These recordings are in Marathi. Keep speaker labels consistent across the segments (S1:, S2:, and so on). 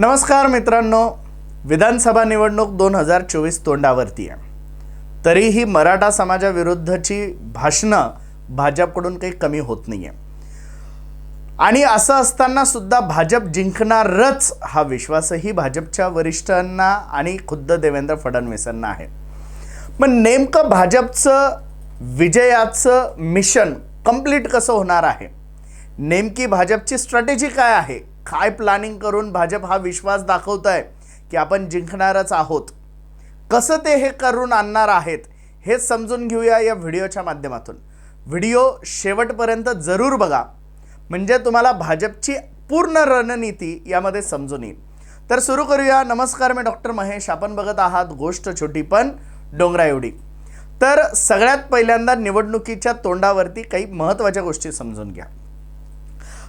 S1: नमस्कार मित्रांनो. विधानसभा निवडणूक दोन हजार चोवीस तोंडावरती आहे. तरीही मराठा समाजाविरुद्धची भाषणं भाजपकडून काही कमी होत नाही आहे आणि असं असताना सुद्धा भाजप जिंकणारच हा विश्वासही भाजपच्या वरिष्ठांना आणि खुद्द देवेंद्र फडणवीसांना आहे. मग नेमकं भाजपचं विजयाचं मिशन कंप्लीट कसं होणार आहे? नेमकी भाजपची स्ट्रॅटेजी काय आहे? काय प्लॅनिंग करून भाजप हा विश्वास दाखवत आहे की आपण जिंकणारच आहोत? कसं ते हे करून आणणार आहेत हे समजून घेऊया या व्हिडिओच्या माध्यमातून. व्हिडिओ शेवटपर्यंत जरूर बघा. म्हणजे तुम्हाला भाजपची पूर्ण रणनीती यामध्ये समजून येईल. तर सुरू करूया. नमस्कार मी डॉक्टर महेश. आपण बघत आहात गोष्ट छोटी पण डोंगरा एवढी. तर सगळ्यात पहिल्यांदा निवडणुकीच्या तोंडावरती काही महत्त्वाच्या गोष्टी समजून घ्या.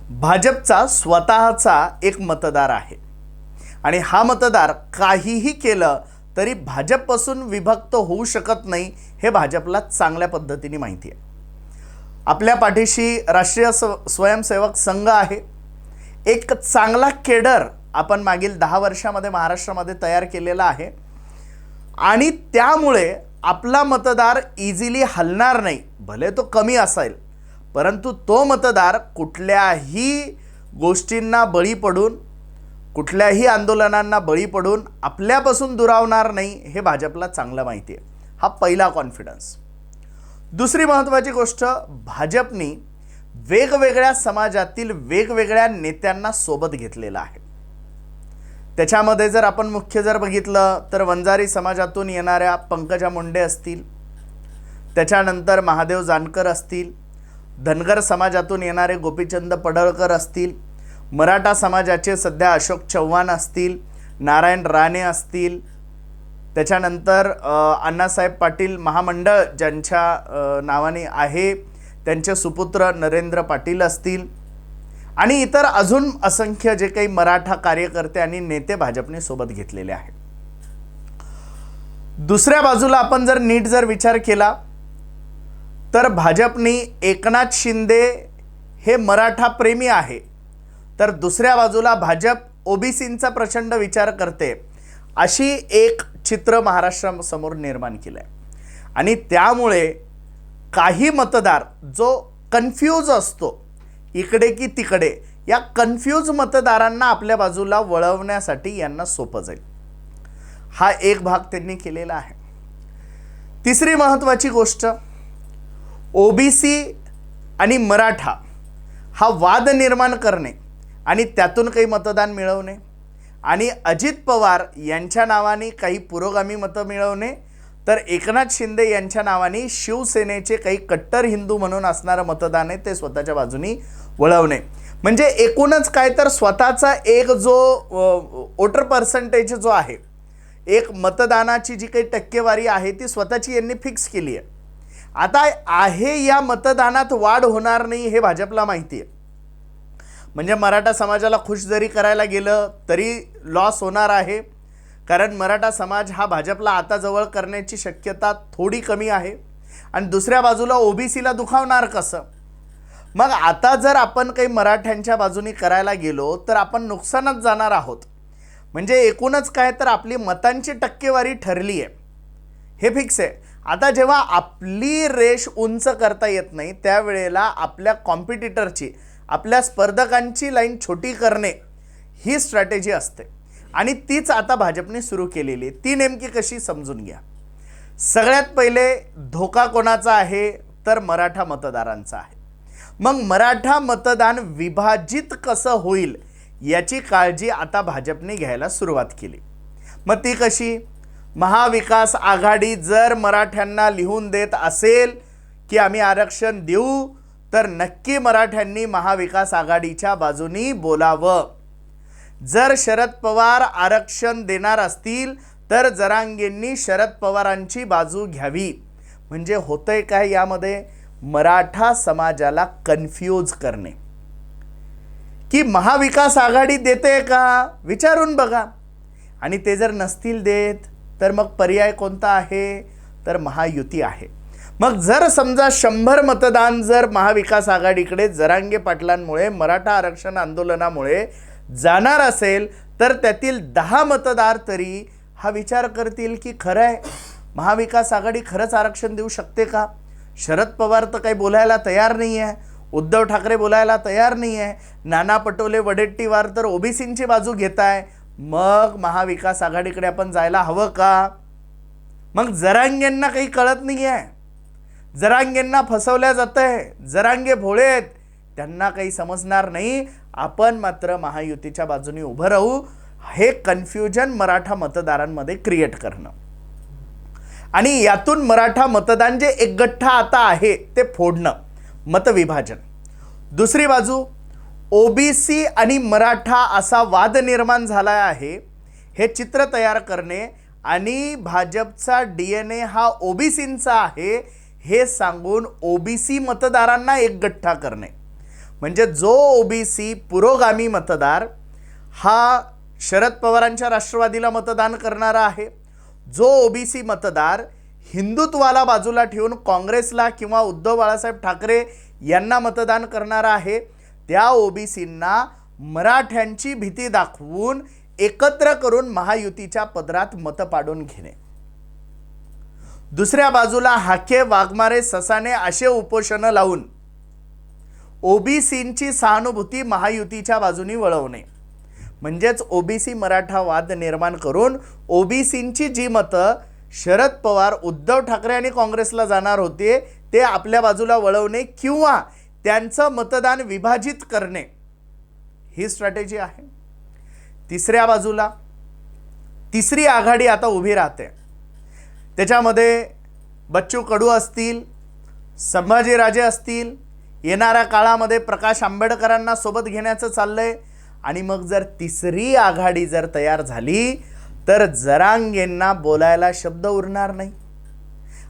S1: भाजपचा स्वतःचा एक मतदार आहे. आणि हा मतदार काहीही केलं तरी भाजपपासून विभक्त होऊ शकत नाही हे भाजपला चांगल्या पद्धतीने माहिती आहे. आपल्या पाठीशी राष्ट्रीय स्व स्वयंसेवक संघ आहे. एक चांगला केडर आपण मागील दहा वर्षामध्ये महाराष्ट्रामध्ये तयार केलेला आहे. आणि त्यामुळे आपला मतदार इझिली हलणार नाही. भले तो कमी असेल परंतु तो मतदार कुठल्याही गोष्टींना बळी पडून कुठल्याही आंदोलनांना बळी पडून आपल्यापासून दुरावणार नाही हे भाजपला चांगलं माहिती आहे. हा पहिला कॉन्फिडन्स दुसरी महत्त्वाची गोष्ट भाजपनी वेगवेगळ्या समाजातील वेगवेगळ्या नेत्यांना सोबत घेतलेलं आहे. त्याच्यामध्ये जर आपण मुख्य जर बघितलं तर वंजारी समाजातून येणाऱ्या पंकजा मुंडे असतील त्याच्यानंतर महादेव जानकर असतील धनगर समाजातून येणारे गोपीचंद पडळकर असतील मराठा समाजाचे सध्या अशोक चव्हाण असतील नारायण राणे असतील त्याच्यानंतर अण्णासाहेब पाटील महामंडळ ज्यांच्या नावाने आहे त्यांचे सुपुत्र नरेंद्र पाटील असतील आणि इतर अजून असंख्य जे काही मराठा कार्यकर्ते आणि नेते भाजपने सोबत घेतलेले आहेत. दुसऱ्या बाजूला आपण जर नीट जर विचार केला तर भाजपनी एकनाथ शिंदे हे मराठा प्रेमी आहे. तर दुसऱ्या बाजूला भाजप ओबीसींचा प्रचंड विचार करते अशी एक चित्र महाराष्ट्रासमोर निर्माण केलं आहे आणि त्यामुळे काही मतदार जो कन्फ्यूज असतो इकडे की तिकडे या कन्फ्यूज मतदारांना आपल्या बाजूला वळवण्यासाठी यांना सोपं जाईल. हा एक भाग त्यांनी केलेला आहे. तिसरी महत्त्वाची गोष्ट ओबीसी आणि मराठा हा वाद निर्माण करणे आणि त्यातून काही मतदान मिळवणे आणि अजित पवार यांच्या नावाने काही पुरोगामी मतं मिळवणे तर एकनाथ शिंदे यांच्या नावाने शिवसेनेचे काही कट्टर हिंदू म्हणून असणारं मतदान आहे ते स्वतःच्या बाजूनी वळवणे. म्हणजे एकूणच काय तर स्वतःचा एक जो वोटर पर्सेंटेज जो आहे एक मतदानाची जी काही टक्केवारी आहे ती स्वतःची यांनी फिक्स केली आहे. आता आहे या मतदानात वाढ होणार नाही हे भाजपला माहिती आहे. म्हणजे मराठा समाजाला खुश जरी करायला गेलं तरी लॉस होणार आहे. कारण मराठा समाज हा भाजपला आता जवळ करण्याची शक्यता थोडी कमी आहे. आणि दुसऱ्या बाजूला ओबीसीला दुखावणार कसं? मग आता जर आपण काही मराठ्यांच्या बाजूनी करायला गेलो तर आपण नुकसानात जाणार आहोत. म्हणजे एकूणच काय तर आपली मतांची टक्केवारी ठरली आहे हे फिक्स आहे. आता जेव्हा आपली रेष उंच करता येत नाही त्यावेळेला आपल्या कॉम्पिटिटरची आपल्या स्पर्धकांची लाईन छोटी करणे ही स्ट्रॅटेजी असते. आणि तीच आता भाजपने सुरू केलेली आहे. ती नेमकी कशी समजून घ्या. सगळ्यात पहिले धोका कोणाचा आहे? तर मराठा मतदारांचा आहे. मग मराठा मतदान विभाजित कसं होईल याची काळजी आता भाजपने घ्यायला सुरुवात केली. मग ती कशी? महाविकास आघाडी जर मराठ्यांना लिहून देत असेल की आम्ही आरक्षण देऊ तर नक्की मराठ्यांनी महाविकास आघाडीच्या बाजूनी बोलावं. जर शरद पवार आरक्षण देणार असतील तर जरांगेंनी शरद पवारांची बाजू घ्यावी. म्हणजे होतंय काय यामध्ये? मराठा समाजाला कन्फ्यूज करणे. की महाविकास आघाडी देते का? विचारून बघा. आणि ते जर नसतील देत तर मग पर्याय कोणता आहे? तर महायुती आहे. मग जर समजा शंभर मतदान जर महाविकास आघाडीकडे जरांगे पाटलांमुळे मराठा आरक्षण आंदोलनामुळे जाणार असेल तर त्यातील दहा मतदार तरी हा विचार करतील की खरं आहे महाविकास आघाडी खरंच आरक्षण देऊ शकते का? शरद पवार तर काही बोलायला तयार नाही आहे उद्धव ठाकरे बोलायला तयार नाही आहे नाना पटोले वडेट्टीवार तर ओबीसींची बाजू घेत आहे मग महाविकास आघाडीकडे आपण जायला हवं का? मग जरांगेंना काही कळत नाही आहे जरांगेंना फसवल्या जात आहे जरांगे भोळे आहेत. त्यांना काही समजणार नाही. आपण मात्र महायुतीच्या बाजूने उभं राहू. हे कन्फ्युजन मराठा मतदारांमध्ये क्रिएट करणं. आणि यातून मराठा मतदान जे एकगठ्ठा आता आहे ते फोडणं. मतविभाजन. दुसरी बाजू ओबीसी आणि मराठा असा वाद निर्माण झाला आहे. हे चित्र तयार करणे आणि भाजपचा डी एन ए हा ओबीसींचा आहे हे सांगून ओबीसी मतदारांना एकगठ्ठा करणे. म्हणजे जो ओबीसी पुरोगामी मतदार हा शरद पवारांच्या राष्ट्रवादीला मतदान करणारा आहे. जो ओबीसी मतदार हिंदुत्वाला बाजूला ठेवून काँग्रेसला किंवा उद्धव बाळासाहेब ठाकरे यांना मतदान करणारा आहे त्या ओबीसींना मराठ्यांची भीती दाखवून एकत्र करून महायुतीच्या पदरात मतं पाडून घेणे. दुसऱ्या बाजूला हाके वाघमारे ससाने असे उपोषणं लावून ओबीसींची सहानुभूती महायुतीच्या बाजूनी वळवणे. म्हणजेच ओबीसी मराठा वाद निर्माण करून ओबीसींची जी मतं शरद पवार उद्धव ठाकरे आणि काँग्रेसला जाणार होते ते आपल्या बाजूला वळवणे किंवा त्यांचं मतदान विभाजित करणे ही स्ट्रॅटेजी आहे. तिसऱ्या बाजूला तिसरी आघाडी आता उभी राहते. त्याच्यामध्ये बच्चू कडू असतील संभाजीराजे असतील येणाऱ्या काळामध्ये प्रकाश आंबेडकरांना सोबत घेण्याचं चाललं आहे आणि मग जर तिसरी आघाडी जर तयार झाली तर जरांगेंना बोलायला शब्द उरणार नाही.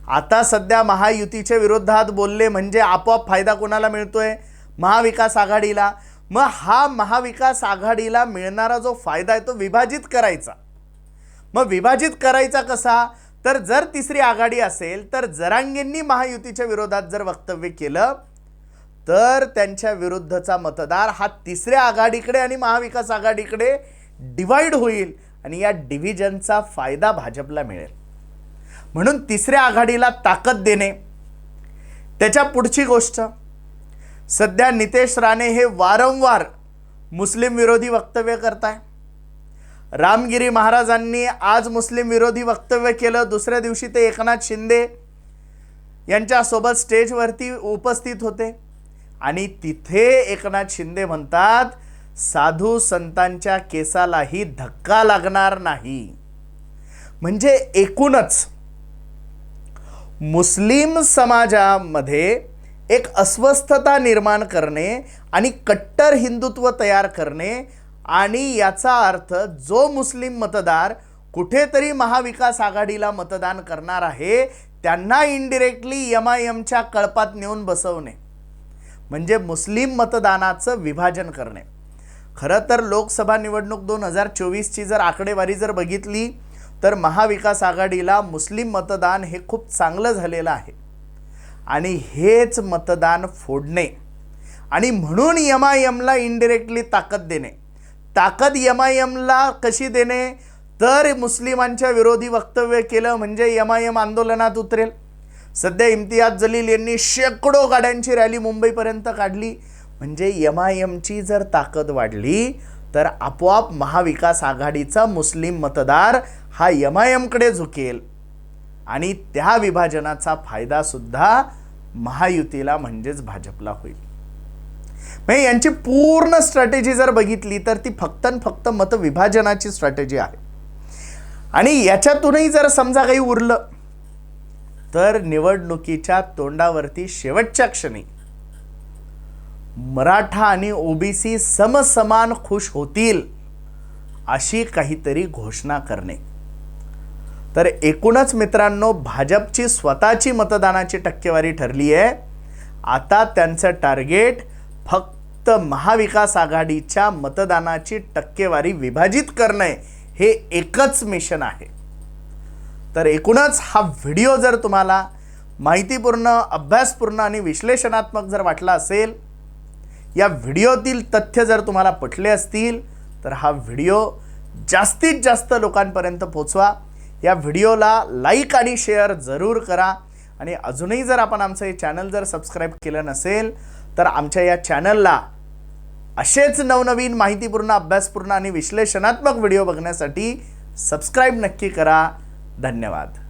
S1: आता सध्या महायुतीच्या विरोधात बोलले म्हणजे आपोआप फायदा कोणाला मिळतोय? महाविकास आघाडीला. मग हा महाविकास आघाडीला मिळणारा जो फायदा आहे तो विभाजित करायचा. मग विभाजित करायचा कसा? तर जर तिसरी आघाडी असेल तर जरांगेंनी महायुतीच्या विरोधात जर वक्तव्य केलं तर त्यांच्या विरुद्धचा मतदार हा तिसऱ्या आघाडीकडे आणि महाविकास आघाडीकडे डिवाईड होईल आणि या डिव्हिजनचा फायदा भाजपला मिळेल. म्हणून तिसऱ्या आघाडीला ताकद देणे. त्याच्या पुढची गोष्ट सध्या नितेश राणे हे वारंवार मुस्लिम विरोधी वक्तव्य करताय. रामगिरी महाराजांनी आज मुस्लिम विरोधी वक्तव्य केलं. दुसऱ्या दिवशी ते एकनाथ शिंदे यांच्यासोबत स्टेजवरती उपस्थित होते. आणि तिथे एकनाथ शिंदे म्हणतात साधू संतांच्या केसालाही धक्का लागणार नाही. म्हणजे एकूणच मुस्लिम समाजामध्ये एक अस्वस्थता निर्माण करणे आणि कट्टर हिंदुत्व तयार करणे आणि याचा अर्थ जो मुस्लिम मतदार कुठेतरी महाविकास आघाडीला मतदान करणार आहे त्यांना इनडिरेक्टली यम आय एमच्या कळपात नेऊन बसवणे. म्हणजे मुस्लिम मतदानाचं विभाजन करणे. खरं तर लोकसभा निवडणूक दोन हजार चोवीसची जर आकडेवारी जर बघितली तर महाविकास आघाडीला मुस्लिम मतदान हे खूप चांगलं झालेलं आहे. आणि हेच मतदान फोडणे आणि म्हणून एम आय एमला इनडिरेक्टली ताकद देणे. ताकद एम आय एमला कशी देणे? तर मुस्लिमांच्या विरोधी वक्तव्य केलं म्हणजे एम आय एम आंदोलनात उतरेल. सध्या इम्तियाज जलील यांनी शेकडो गाड्यांची रॅली मुंबईपर्यंत काढली. म्हणजे एम आय एमची जर ताकद वाढली तर आपोआप महाविकास आघाडीचा मुस्लिम मतदार हा एम आय एमकडे झुकेल. आणि त्या विभाजनाचा फायदासुद्धा महायुतीला म्हणजेच भाजपला होईल. म्हणजे यांची पूर्ण स्ट्रॅटेजी जर बघितली तर ती फक्त आणि फक्त मतविभाजनाची स्ट्रॅटेजी आहे. आणि याच्यातूनही जर समजा काही उरलं तर निवडणुकीच्या तोंडावरती शेवटच्या क्षणी मराठा आणि ओबीसी समसमान खुश होतील अशी काहीतरी घोषणा करणे. तर एकूणच मित्रांनो भाजपची स्वतःची मतदानाची टक्केवारी ठरली आहे. आता त्यांचं टार्गेट फक्त महाविकास आघाडीच्या मतदानाची टक्केवारी विभाजित करणे हे एकच मिशन आहे. तर एकूणच हा व्हिडिओ जर तुम्हाला माहितीपूर्ण अभ्यासपूर्ण आणि विश्लेषणात्मक जर वाटला असेल या व्हिडिओतील तथ्य जर तुम्हाला पटले असतील तर हा व्हिडिओ जास्तीत जास्त लोकांपर्यंत पोचवा या व्हिडिओला लाईक आणि शेअर जरूर करा. आणि अजूनही जर आपण आमचं हे चॅनल जर सबस्क्राईब केलं नसेल तर आमच्या या चॅनलला असेच नवनवीन माहितीपूर्ण अभ्यासपूर्ण आणि विश्लेषणात्मक व्हिडिओ बघण्यासाठी सबस्क्राईब नक्की करा. धन्यवाद.